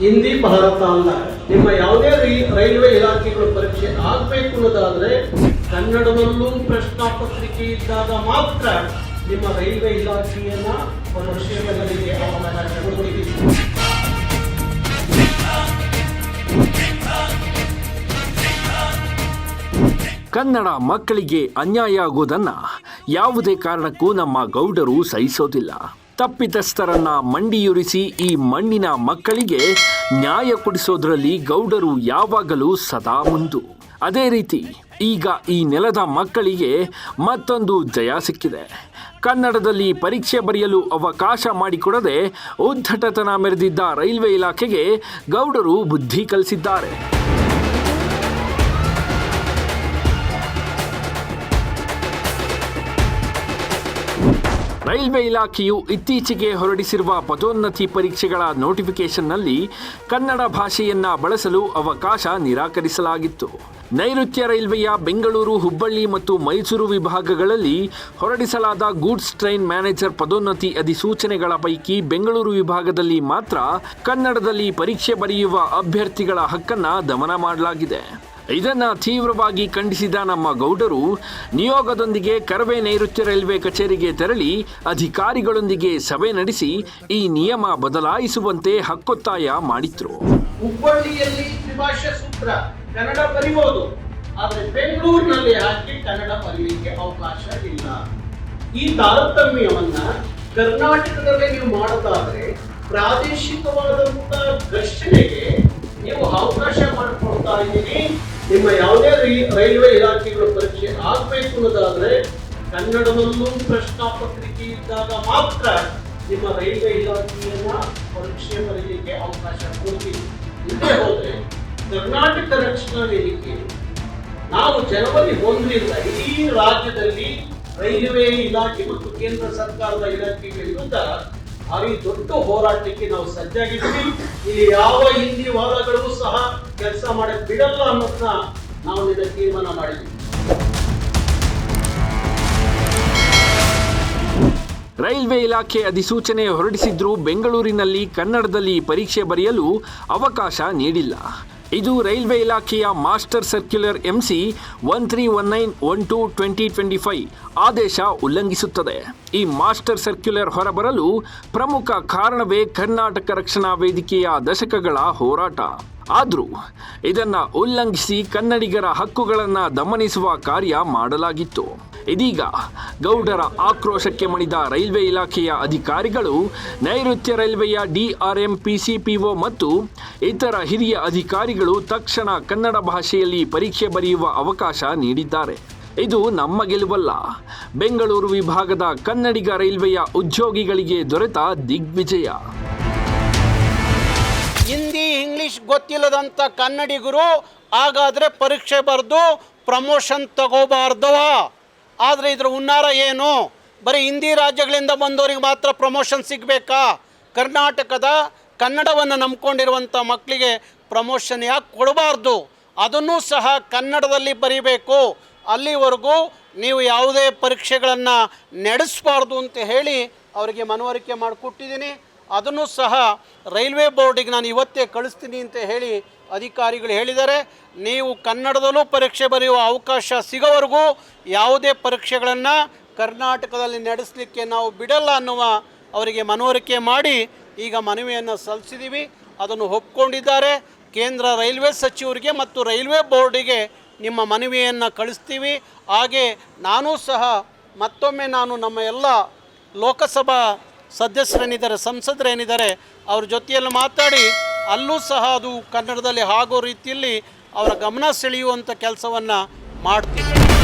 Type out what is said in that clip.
ಹಿಂದಿ ಭಾರತ ಅಲ್ಲ ನಿಮ್ಮ ಯಾವುದೇ ರೈಲ್ವೆ ಇಲಾಖೆಗಳು ಪರೀಕ್ಷೆ ಆಗಬೇಕು ಅನ್ನೋದಾದ್ರೆ ಕನ್ನಡದಲ್ಲೂ ಪ್ರಶ್ನಾ ಪತ್ರಿಕೆ ಇದ್ದಾಗ ಮಾತ್ರ ನಿಮ್ಮ ರೈಲ್ವೆ ಇಲಾಖೆಯನ್ನ ಒಂದು ಅವಕಾಶ ಕೊಡುವುದಿಲ್ಲ ಕನ್ನಡ ಮಕ್ಕಳಿಗೆ ಅನ್ಯಾಯ ಆಗೋದನ್ನು ಯಾವುದೇ ಕಾರಣಕ್ಕೂ ನಮ್ಮ ಗೌಡರು ಸಹಿಸೋದಿಲ್ಲ. ತಪ್ಪಿತಸ್ಥರನ್ನ ಮಂಡಿಯುರಿಸಿ ಈ ಮಣ್ಣಿನ ಮಕ್ಕಳಿಗೆ ನ್ಯಾಯ ಕೊಡಿಸೋದ್ರಲ್ಲಿ ಗೌಡರು ಯಾವಾಗಲೂ ಸದಾ ಮುಂದು. ಅದೇ ರೀತಿ ಈಗ ಈ ನೆಲದ ಮಕ್ಕಳಿಗೆ ಮತ್ತೊಂದು ಜಯ ಸಿಕ್ಕಿದೆ. ಕನ್ನಡದಲ್ಲಿ ಪರೀಕ್ಷೆ ಬರೆಯಲು ಅವಕಾಶ ಮಾಡಿಕೊಡದೆ ಉದ್ಧಟತನ ಮೆರೆದಿದ್ದ ರೈಲ್ವೆ ಇಲಾಖೆಗೆ ಗೌಡರು ಬುದ್ಧಿ ಕಲಿಸಿದ್ದಾರೆ. ರೈಲ್ವೆ ಇಲಾಖೆಯು ಇತ್ತೀಚೆಗೆ ಹೊರಡಿಸಿರುವ ಪದೋನ್ನತಿ ಪರೀಕ್ಷೆಗಳ ನೋಟಿಫಿಕೇಶನ್ನಲ್ಲಿ ಕನ್ನಡ ಭಾಷೆಯನ್ನ ಬಳಸಲು ಅವಕಾಶ ನಿರಾಕರಿಸಲಾಗಿತ್ತು. ನೈಋತ್ಯ ರೈಲ್ವೆಯ ಬೆಂಗಳೂರು, ಹುಬ್ಬಳ್ಳಿ ಮತ್ತು ಮೈಸೂರು ವಿಭಾಗಗಳಲ್ಲಿ ಹೊರಡಿಸಲಾದ ಗೂಡ್ಸ್ ಟ್ರೈನ್ ಮ್ಯಾನೇಜರ್ ಪದೋನ್ನತಿ ಅಧಿಸೂಚನೆಗಳ ಪೈಕಿ ಬೆಂಗಳೂರು ವಿಭಾಗದಲ್ಲಿ ಮಾತ್ರ ಕನ್ನಡದಲ್ಲಿ ಪರೀಕ್ಷೆ ಬರೆಯುವ ಅಭ್ಯರ್ಥಿಗಳ ಹಕ್ಕನ್ನು ದಮನ ಮಾಡಲಾಗಿದೆ. ಇದನ್ನ ತೀವ್ರವಾಗಿ ಖಂಡಿಸಿದ ನಮ್ಮ ಗೌಡರು, ನಿಯೋಗದೊಂದಿಗೆ ಕರವೆ ನೈಋತ್ಯ ರೈಲ್ವೆ ಕಚೇರಿಗೆ ತೆರಳಿ ಅಧಿಕಾರಿಗಳೊಂದಿಗೆ ಸಭೆ ನಡೆಸಿ ಈ ನಿಯಮ ಬದಲಾಯಿಸುವಂತೆ ಹಕ್ಕೊತ್ತಾಯ ಮಾಡಿದ್ರು. ಹುಬ್ಬಳ್ಳಿಯಲ್ಲಿ ತ್ರಿಭಾಷಾ ಸೂತ್ರ, ಕನ್ನಡ ಬರಿಬಹುದು ಆದರೆ ಬೆಂಗಳೂರಿನಲ್ಲಿ ಹಾಕಿ ಕನ್ನಡ ಬರೀಲಿಕ್ಕೆ ಅವಕಾಶ ಇಲ್ಲ. ಈ ತಾರತಮ್ಯವನ್ನ ಕರ್ನಾಟಕದಲ್ಲಿ ನೀವು ಮಾಡೋದಾದ್ರೆ ಪ್ರಾದೇಶಿಕವಾದಂತಹ ಘರ್ಷಣೆಗೆ ನಿಮ್ಮ ಯಾವುದೇ ರೈಲ್ವೆ ಇಲಾಖೆಗಳು ಪರೀಕ್ಷೆ ಆಗಬೇಕು ಅನ್ನೋದಾದ್ರೆ ಕನ್ನಡದಲ್ಲೂ ಪ್ರಶ್ನಾಪತ್ರಿಕೆ ಇದ್ದಾಗ ಮಾತ್ರ ನಿಮ್ಮ ರೈಲ್ವೆ ಇಲಾಖೆಯನ್ನ ಪರೀಕ್ಷೆ ಬರೀಲಿಕ್ಕೆ ಅವಕಾಶ ಕೊಡ್ತೀವಿ. ಇಲ್ಲದೆ ಹೋದ್ರೆ ಕರ್ನಾಟಕ ರಕ್ಷಣಾ ವೇದಿಕೆ, ನಾವು ಜನವರಿ ಒಂದರಿಂದ ಇಡೀ ರಾಜ್ಯದಲ್ಲಿ ರೈಲ್ವೆ ಇಲಾಖೆ ಮತ್ತು ಕೇಂದ್ರ ಸರ್ಕಾರದ ಇಲಾಖೆಗಳ ವಿರುದ್ಧ ಭಾರಿ ದೊಡ್ಡ ಹೋರಾಟಕ್ಕೆ ನಾವು ಸಜ್ಜಾಗಿದ್ದೀವಿ. ಇಲ್ಲಿ ಯಾವ ಹಿಂದಿ ವಾದಗಳು ಸಹ ಕೆಲಸ ಮಾಡಕ್ ಬಿಡಲ್ಲ ಅನ್ನೋದನ್ನ ನಾವು ನಿನ್ನೆ ತೀರ್ಮಾನ ಮಾಡಿದ್ವಿ. ರೈಲ್ವೆ ಇಲಾಖೆ ಅಧಿಸೂಚನೆ ಹೊರಡಿಸಿದ್ರೂ ಬೆಂಗಳೂರಿನಲ್ಲಿ ಕನ್ನಡದಲ್ಲಿ ಪರೀಕ್ಷೆ ಬರೆಯಲು ಅವಕಾಶ ನೀಡಿಲ್ಲ. ಇದು ರೈಲ್ವೆ ಇಲಾಖೆಯ master circular MC one three one nine one two twenty twenty five ಆದೇಶ ಉಲ್ಲಂಘಿಸುತ್ತದೆ. ಈ ಮಾಸ್ಟರ್ ಸರ್ಕ್ಯುಲರ್ ಹೊರಬರಲು ಪ್ರಮುಖ ಕಾರಣವೇ ಕರ್ನಾಟಕ ರಕ್ಷಣಾ ವೇದಿಕೆಯ ದಶಕಗಳ ಹೋರಾಟ. ಆದರೂ ಇದನ್ನು ಉಲ್ಲಂಘಿಸಿ ಕನ್ನಡಿಗರ ಹಕ್ಕುಗಳನ್ನು ದಮನಿಸುವ ಕಾರ್ಯ ಮಾಡಲಾಗಿತ್ತು. ಇದೀಗ ಗೌಡರ ಆಕ್ರೋಶಕ್ಕೆ ಮಣಿದ ರೈಲ್ವೆ ಇಲಾಖೆಯ ಅಧಿಕಾರಿಗಳು ನೈಋತ್ಯ ರೈಲ್ವೆಯ ಡಿಆರ್ಎಂ ಪಿಸಿಪಿಒ ಮತ್ತು ಇತರ ಹಿರಿಯ ಅಧಿಕಾರಿಗಳು ತಕ್ಷಣ ಕನ್ನಡ ಭಾಷೆಯಲ್ಲಿ ಪರೀಕ್ಷೆ ಬರೆಯುವ ಅವಕಾಶ ನೀಡಿದ್ದಾರೆ. ಇದು ನಮ್ಮ ಗೆಲುವಲ್ಲ. ಬೆಂಗಳೂರು ವಿಭಾಗದ ಕನ್ನಡಿಗ ರೈಲ್ವೆಯ ಉದ್ಯೋಗಿಗಳಿಗೆ ದೊರೆತ ದಿಗ್ವಿಜಯ. ಹಿಂದಿ, ಇಂಗ್ಲಿಷ್ ಗೊತ್ತಿಲ್ಲದಂಥ ಕನ್ನಡಿಗರು ಹಾಗಾದರೆ ಪರೀಕ್ಷೆ ಬರೆದು ಪ್ರಮೋಷನ್ ತಗೋಬಾರ್ದವ. ಆದರೆ ಇದರ ಹುನ್ನಾರ ಏನು? ಬರೀ ಹಿಂದಿ ರಾಜ್ಯಗಳಿಂದ ಬಂದವರಿಗೆ ಮಾತ್ರ ಪ್ರಮೋಷನ್ ಸಿಗಬೇಕಾ? ಕರ್ನಾಟಕದ ಕನ್ನಡವನ್ನು ನಂಬ್ಕೊಂಡಿರುವಂಥ ಮಕ್ಕಳಿಗೆ ಪ್ರಮೋಷನ್ ಯಾಕೆ ಕೊಡಬಾರ್ದು? ಅದನ್ನು ಸಹ ಕನ್ನಡದಲ್ಲಿ ಬರೀಬೇಕು. ಅಲ್ಲಿವರೆಗೂ ನೀವು ಯಾವುದೇ ಪರೀಕ್ಷೆಗಳನ್ನು ನಡೆಸಬಾರ್ದು ಅಂತ ಹೇಳಿ ಅವರಿಗೆ ಮನವರಿಕೆ ಮಾಡಿಕೊಟ್ಟಿದ್ದೀನಿ. ಅದನ್ನು ಸಹ ರೈಲ್ವೆ ಬೋರ್ಡಿಗೆ ನಾನು ಇವತ್ತೇ ಕಳಿಸ್ತೀನಿ ಅಂತ ಹೇಳಿ ಅಧಿಕಾರಿಗಳು ಹೇಳಿದ್ದಾರೆ. ನೀವು ಕನ್ನಡದಲ್ಲೂ ಪರೀಕ್ಷೆ ಬರೆಯುವ ಅವಕಾಶ ಸಿಗೋವರೆಗೂ ಯಾವುದೇ ಪರೀಕ್ಷೆಗಳನ್ನು ಕರ್ನಾಟಕದಲ್ಲಿ ನಡೆಸಲಿಕ್ಕೆ ನಾವು ಬಿಡಲ್ಲ ಅನ್ನುವ ಅವರಿಗೆ ಮನವರಿಕೆ ಮಾಡಿ ಈಗ ಮನವಿಯನ್ನು ಸಲ್ಲಿಸಿದ್ದೀವಿ ಅದನ್ನು ಒಪ್ಕೊಂಡಿದ್ದಾರೆ. ಕೇಂದ್ರ ರೈಲ್ವೆ ಸಚಿವರಿಗೆ ಮತ್ತು ರೈಲ್ವೆ ಬೋರ್ಡಿಗೆ ನಿಮ್ಮ ಮನವಿಯನ್ನು ಕಳಿಸ್ತೀವಿ. ಹಾಗೆ ನಾನೂ ಸಹ ಮತ್ತೊಮ್ಮೆ ನಾನು ನಮ್ಮ ಎಲ್ಲ ಲೋಕಸಭಾ ಸದಸ್ಯರೇನಿದ್ದಾರೆ, ಸಂಸದರೇನಿದ್ದಾರೆ, ಅವ್ರ ಜೊತೆಯಲ್ಲಿ ಮಾತಾಡಿ, ಅಲ್ಲೂ ಸಹ ಅದು ಕನ್ನಡದಲ್ಲಿ ಆಗೋ ರೀತಿಯಲ್ಲಿ ಅವರ ಗಮನ ಸೆಳೆಯುವಂಥ ಕೆಲಸವನ್ನು ಮಾಡ್ತೀವಿ